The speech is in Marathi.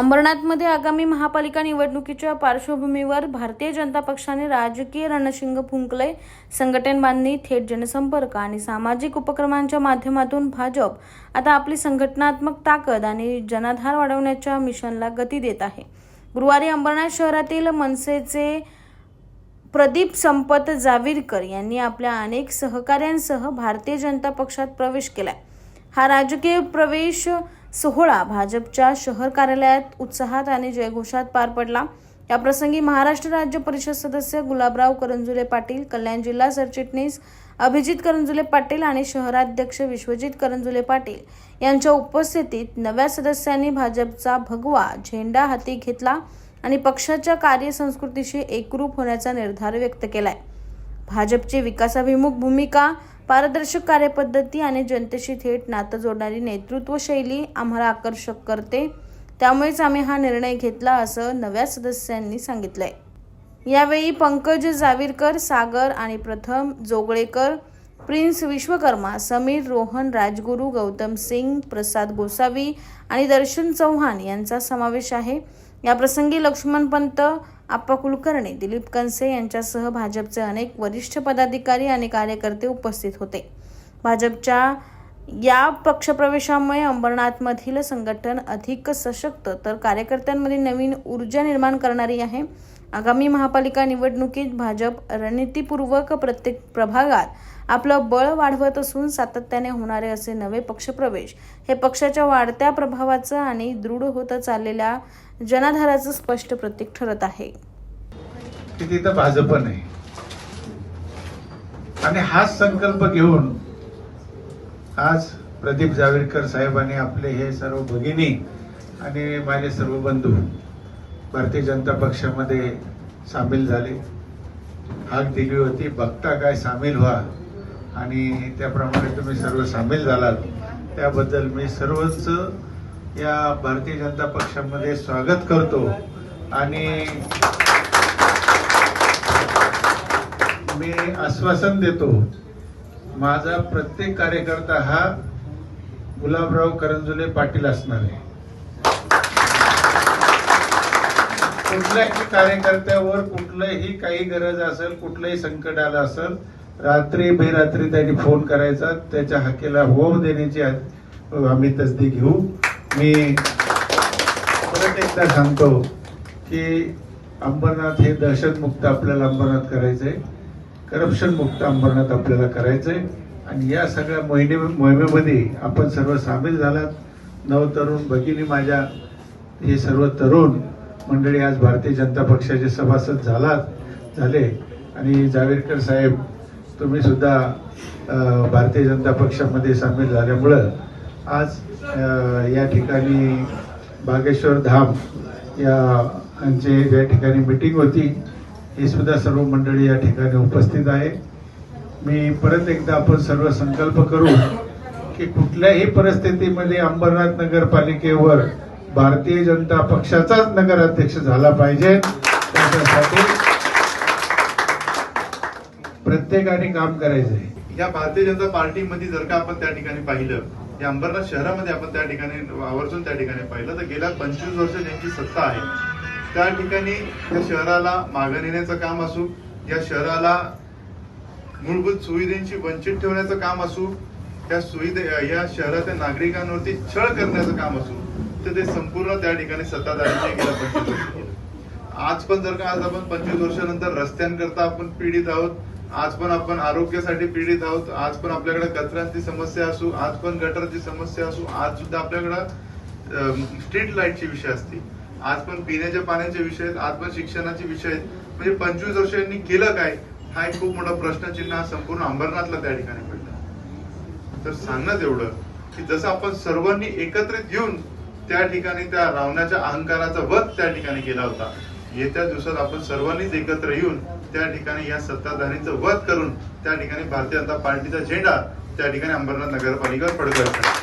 अंबरनाथमध्ये आगामी महापालिका निवडणुकीच्या पार्श्वभूमीवर भारतीय जनता पक्षाने राजकीय रणशिंग फुंकले. संघटन बांधणी थेट जनसंपर्क आणि सामाजिक उपक्रमांच्या माध्यमातून भाजप आता आपली संघटनात्मक ताकद आणि जनाधार वाढवण्याच्या मिशनला गती देत आहे. गुरुवारी अंबरनाथ शहरातील मनसेचे प्रदीप संपत जावीरकर यांनी आपल्या अनेक सहकाऱ्यांसह भारतीय जनता पक्षात प्रवेश केला हा राजकीय प्रवेश सोहळा भाजपच्या शहर कार्यालयात उत्साहात आणि जयघोषात पार पडला. याप्रसंगी महाराष्ट्र राज्य परिषद सदस्य गुलाबराव करंजुले पाटील कल्याण जिल्हा सरचिटणीस अभिजित करंजुले पाटील आणि शहराध्यक्ष विश्वजित करंजुले पाटील यांच्या उपस्थितीत नव्या सदस्यांनी भाजपचा भगवा झेंडा हाती घेतला आणि पक्षाच्या कार्यसंस्कृतीशी एकरूप होण्याचा निर्धार व्यक्त केलाय. भाजपची विकासाभिमुख भूमिका पारदर्शक कार्यपद्धती आणि जनतेशी थेट नातं जोडणारी नेतृत्व शैली आम्हाला आकर्षक करते. त्यामुळेच आम्ही हा निर्णय घेतला असं नव्या सदस्यांनी सांगितलंय. यावेळी पंकज जावीरकर सागर आणि प्रथम जोगळेकर प्रिन्स विश्वकर्मा समीर रोहन राजगुरू गौतम सिंग प्रसाद गोसावी आणि दर्शन चौहान यांचा समावेश आहे. या प्रसंगी लक्ष्मण पंत आप्पा कुलकर्णी दिलीप कनसे यांच्यासह भाजपचे अनेक वरिष्ठ पदाधिकारी आणि कार्यकर्ते उपस्थित होते. भाजपच्या या पक्षप्रवेशामुळे अंबरनाथमधील संघटन अधिक सशक्त तर कार्यकर्त्यांमध्ये नवीन ऊर्जा निर्माण करणारी आहे. आगामी महापालिका निवडणुकीत भाजप रणनीतीपूर्वक प्रत्येक प्रभागात आपलं बळ वाढवत असून सातत्याने होणारे असे नवे पक्षप्रवेश हे पक्षाच्या वाढत्या प्रभावाचं आणि दृढ होत चाललेल्या जनाधाराचं स्पष्ट प्रतीक ठरत आहे. तिथं भाजप नाही. आणि हाच संकल्प घेऊन आज प्रदीप जावेडकर साहेबांनी आपले हे सर्व भगिनी आणि माझे सर्व बंधू भारतीय जनता पक्षामध्ये सामील झाले. हाक दिली होती बघता काय सामील व्हा. आणि त्याप्रमाणे तुम्ही सर्व सामील झालात. त्याबद्दल मी सर्वच या भारतीय जनता पक्षामध्ये स्वागत करतो. आणि मी आश्वासन देतो माझा प्रत्येक कार्यकर्ता हा गुलाबराव करंजुले पाटील असणार आहे. कुठल्याही कार्यकर्त्यावर कुठलंही काही गरज असेल कुठलंही संकट आलं असेल रात्री बेरात्री त्यांनी फोन करायचा त्याच्या हाकेला हो देण्याची आम्ही तसदी घेऊ. मी परत एकदा सांगतो की अंबरनाथ हे दहशतमुक्त आपल्याला अंबरनाथ करायचंय. करप्शन मुक्त अंबरनाथ आपल्याला करायचंय. आणि या सगळ्या मोहिने मोहिमेमध्ये आपण सर्व सामील झालात. नवतरुण भगिनी माझ्या हे सर्व तरुण मंडळी आज भारतीय जनता पक्षाचे सभासद झालात झाले. आणि जावेडकर साहेब तुम्ही सुद्धा भारतीय जनता पक्षामध्ये सामील झाल्यामुळं आज या ठिकाणी बागेश्वर धाम या यांचे या ठिकाणी मिटिंग होती. ही सुद्धा सर्व मंडळी या ठिकाणी उपस्थित आहे. मी परत एकदा आपण सर्व संकल्प करू की कुठल्याही परिस्थितीमध्ये अंबरनाथ नगरपालिकेवर भारतीय जनता पक्षाचाच नगराध्यक्ष झाला पाहिजे. त्याच्यासाठी प्रत्येकाने काम करायचंय. या भारतीय जनता पार्टीमध्ये जर का आपण त्या ठिकाणी पाहिलं या अंबरनाथ शहरामध्ये आपण त्या ठिकाणी आवर्जून त्या ठिकाणी पाहिलं तर गेल्या पंचवीस वर्ष ज्यांची सत्ता आहे त्या ठिकाणी या शहराला मागे नेण्याचं काम असू या शहराला मूलभूत सुविधांची वंचित ठेवण्याचं काम असू त्या सुविधे या शहरातील नागरिकांवरती छळ करण्याचं काम असू तर ते संपूर्ण त्या ठिकाणी सत्ताधाऱ्यांनी गेल्या पंचवीस वर्ष आज पण जर का आज आपण पंचवीस वर्षानंतर रस्त्यांकरता आपण पीडित आहोत आज पण आपण आरोग्यासाठी पीडित आहोत आज पण आपल्याकडे कचऱ्यांची समस्या असू आज पण गटरची समस्या असू आज सुद्धा आपल्याकडे स्ट्रीट लाईटचे विषय असतील. आज पण पिण्याच्या पाण्याचे विषय आहेत आज पण शिक्षणाचे विषय आहेत. म्हणजे पंचवीस वर्षांनी केलं काय? हा एक खूप मोठा प्रश्नचिन्ह संपूर्ण अंबरनाथला त्या ठिकाणी पडला. तर सांगणं एवढं की जसं आपण सर्वांनी एकत्रित येऊन त्या ठिकाणी त्या रावणाच्या अहंकाराचा वध त्या ठिकाणी केला होता. येत्या दिवसात आपण सर्वांनीच एकत्र येऊन त्या ठिकाणी या सत्ताधारीचं वध करून त्या ठिकाणी भारतीय जनता पार्टीचा झेंडा त्या ठिकाणी अंबरनाथ नगरपालिकेवर फडकवायचा